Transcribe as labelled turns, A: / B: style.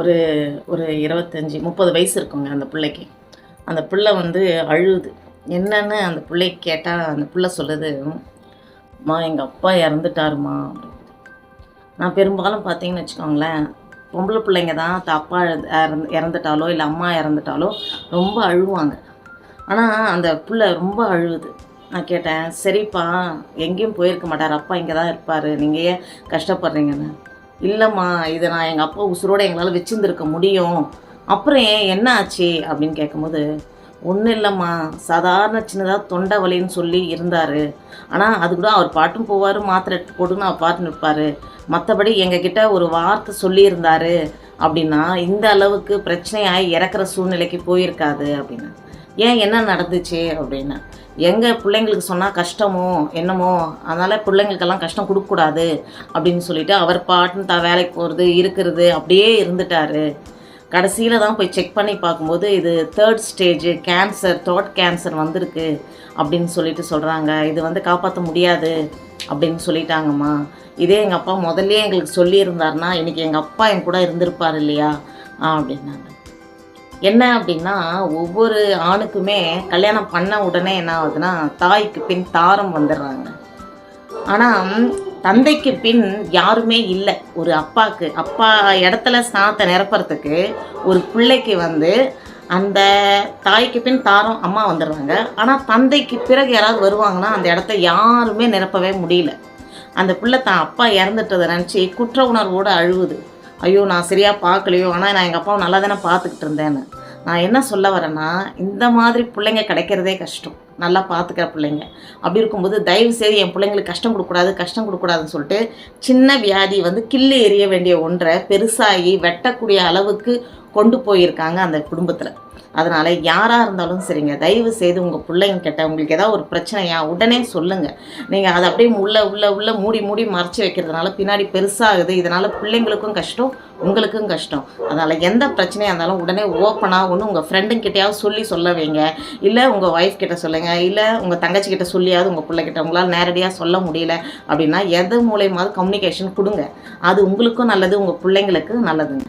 A: ஒரு ஒரு இருபத்தஞ்சி முப்பது வயசு இருக்குங்க அந்த பிள்ளைக்கு. அந்த பிள்ளை வந்து அழுகுது என்னன்னு அந்த பிள்ளை கேட்டால் அந்த பிள்ளை சொல்லுது அம்மா எங்கள் அப்பா இறந்துட்டாருமா நான் பெரும்பாலும் பார்த்தீங்கன்னு வச்சுக்கோங்களேன் பொம்பளை பிள்ளைங்க தான் அப்பா இறந்து இறந்துட்டாலோ இல்லை அம்மா இறந்துட்டாலோ ரொம்ப அழுவாங்க. ஆனால் அந்த பிள்ளை ரொம்ப அழுகுது நான் கேட்டேன் சரிப்பா எங்கேயும் போயிருக்க மாட்டார். அப்பா இங்கே தான் இருப்பார். நீங்கள் ஏன் கஷ்டப்படுறீங்கன்னு? இல்லைம்மா இதை நான் எங்கள் அப்பா உசுரோடு எங்களால் வச்சுருந்துருக்க முடியும். அப்புறம் ஏன் என்ன ஆச்சு? அப்படின்னு கேட்கும்போது ஒன்றும் இல்லைம்மா. சாதாரண சின்னதாக தொண்டை வலின்னு சொல்லி இருந்தார். ஆனால் அது கூட அவர் பாட்டும் போவார் மாத்திரை எடுத்து போட்டுன்னு அவர் பாட்டு நிற்பார் மற்றபடி எங்ககிட்ட ஒரு வார்த்தை சொல்லியிருந்தார். அப்படின்னா இந்த அளவுக்கு பிரச்சனையாகி இறக்குற சூழ்நிலைக்கு போயிருக்காது அப்படின்னு. ஏன் என்ன நடந்துச்சு அப்படின்னு? எங்கள் பிள்ளைங்களுக்கு சொன்னால் கஷ்டமோ என்னமோ அதனால் பிள்ளைங்களுக்கெல்லாம் கஷ்டம் கொடுக்கக்கூடாது அப்படின்னு சொல்லிட்டு அவர் பாட்டுன்னு தான் வேலைக்கு போகிறது இருக்கிறது அப்படியே இருந்துட்டாரு. கடைசியில் தான் போய் செக் பண்ணி பார்க்கும்போது இது third stage cancer throat cancer வந்திருக்கு அப்படின்னு சொல்லிட்டு சொல்கிறாங்க இது வந்து காப்பாற்ற முடியாது அப்படின்னு சொல்லிட்டாங்கம்மா. இதே எங்கள் அப்பா முதல்ல எங்களுக்கு சொல்லியிருந்தாருன்னா இன்றைக்கி எங்கள் அப்பா என் கூட இருந்திருப்பார் இல்லையா? அப்படின்னாங்க. என்ன அப்படின்னா ஒவ்வொரு ஆணுக்குமே கல்யாணம் பண்ண உடனே என்ன ஆகுதுன்னா தாய்க்கு பின் தாரம் வந்துடுறாங்க. ஆனால் தந்தைக்கு பின் யாருமே இல்லை. ஒரு அப்பாவுக்கு அப்பா இடத்துல ஸ்தானத்தை நிரப்புறதுக்கு ஒரு பிள்ளைக்கு வந்து அந்த தாய்க்கு பின் தாரம் அம்மா வந்துடுறாங்க. ஆனால் தந்தைக்கு பிறகு யாராவது வருவாங்கன்னா அந்த இடத்த யாருமே நிரப்பவே முடியல. அந்த பிள்ளை தான் அப்பா இறந்துட்டதை நினச்சி குற்ற உணர்வோடு அழுவுது. ஐயோ நான் சரியாக பார்க்கலையோ ஆனால் நான் எங்கள் அப்பாவை நல்லா தானே பார்த்துக்கிட்டு இருந்தேன்னு. நான் என்ன சொல்ல வரேன்னா இந்த மாதிரி பிள்ளைங்க கிடைக்கிறதே கஷ்டம். நல்லா பார்த்துக்கிற பிள்ளைங்க. அப்படி இருக்கும்போது தயவு செய்து என் பிள்ளைங்களுக்கு கஷ்டம் கொடுக்கக்கூடாது கஷ்டம் கொடுக்கூடாதுன்னு சொல்லிட்டு சின்ன வியாதி வந்து கிள்ளி எறிய வேண்டிய ஒன்றை பெருசாகி வெட்டக்கூடிய அளவுக்கு கொண்டு போயிருக்காங்க அந்த குடும்பத்தில். அதனால் யாராக இருந்தாலும் சரிங்க. தயவு செய்து உங்கள் பிள்ளைங்க கிட்ட உங்களுக்கு ஏதாவது ஒரு பிரச்சனையா உடனே சொல்லுங்கள் நீங்கள் அதை அப்படியே உள்ளே உள்ளே உள்ளே மூடி மூடி மறைச்சி வைக்கிறதுனால பின்னாடி பெருசாகுது. இதனால் பிள்ளைங்களுக்கும் கஷ்டம் உங்களுக்கும் கஷ்டம். அதனால் எந்த பிரச்சனையாக இருந்தாலும் உடனே ஓப்பனாக ஒன்று உங்கள் ஃப்ரெண்டுங்கிட்டையாவது சொல்லி சொல்ல வைங்க. இல்லை உங்கள் ஒய்ஃப் கிட்ட சொல்லுங்கள் இல்லை உங்கள் தங்கச்சிக்கிட்ட சொல்லியாவது உங்கள் பிள்ளைகிட்ட உங்களால் நேரடியாக சொல்ல முடியல அப்படின்னா எது மூலயமாவது கம்யூனிகேஷன் கொடுங்க. அது உங்களுக்கும் நல்லது உங்கள் பிள்ளைங்களுக்கும் நல்லதுங்க.